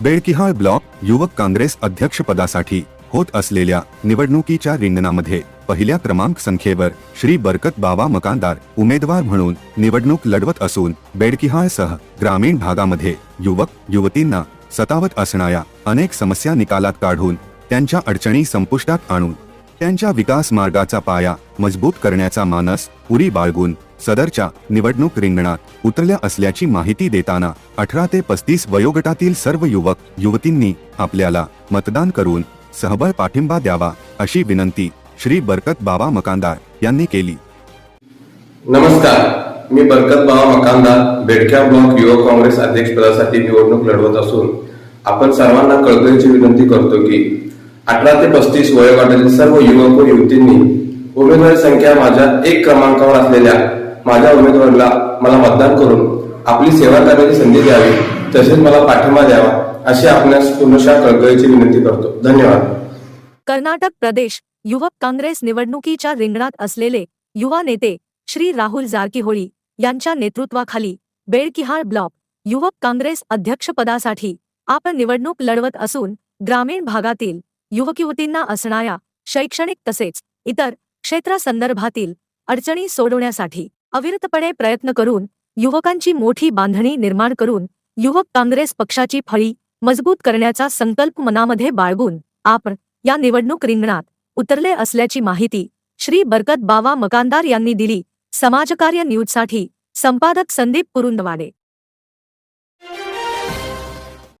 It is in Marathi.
बेळकिहाळ ब्लॉक युवक काँग्रेस अध्यक्षपदासाठी होत असलेल्या निवडणुकीच्या रिंगणामध्ये पहिल्या क्रमांक संख्येवर श्री बरकत बाबा मकानदार उमेदवार म्हणून निवडणूक लढवत असून बेडकिहाळसह ग्रामीण भागामध्ये युवक युवतींना सतावत असणाऱ्या अनेक समस्या निकालात काढून त्यांच्या अडचणी संपुष्टात आणून त्यांच्या विकास मार्गाचा पाया मजबूत करण्याचा मानस उरी बाळगून सदरच्या निवडणूक रिंगणात उतरल्या असल्याची माहिती देताना अठरा ते पस्तीस वयोगटातील सर्व युवक युवतींनी आपल्याला मतदान करून सहबळ पाठिंबा द्यावा अशी विनंती श्री बरकत बाबा मकानदार यांनी केली. नमस्कार मी बरकत बाबा मकानदार बेडक्या ब्लॉक युवक काँग्रेस अध्यक्षपदासाठी निवडणूक लढवत असून आपण सर्वांना कळकळीची विनंती करतो की अठरा ते पस्तीस वयोगटातील सर्व युवक व युवतींनी उमेदवारी संख्या माझ्या एक क्रमांकावर असलेल्या माझ्या उमेदवाराला मला मतदान करून आपली सेवा करण्याची संधी द्यावी तसेच मला पाठिंबा द्यावा अशी आपणास पुनशा कळकळीची विनंती करतो. धन्यवाद. कर्नाटक प्रदेश युवक काँग्रेस निवडणुकीच्या रिंगणात असलेले युवा नेते श्री राहुल जारकीहोळी यांच्या नेतृत्वाखाली बेळकिहाळ ब्लॉक युवक काँग्रेस अध्यक्षपदासाठी आपण निवडणूक लढवत असून ग्रामीण भागातील युवक युवतींना असणाऱ्या शैक्षणिक तसेच इतर क्षेत्रासंदर्भातील अडचणी सोडवण्यासाठी अविरतपणे प्रयत्न करून युवकांची मोठी बांधणी निर्माण करून युवक काँग्रेस पक्षाची फळी मजबूत करण्याचा संकल्प मनामध्ये बाळगून आपण या निवडणूक रिंगणात उतरले असल्याची माहिती श्री बरकत बावा मकानदार यांनी दिली. समाजकार्य न्यूजसाठी संपादक संदीप कुरुंदवाडे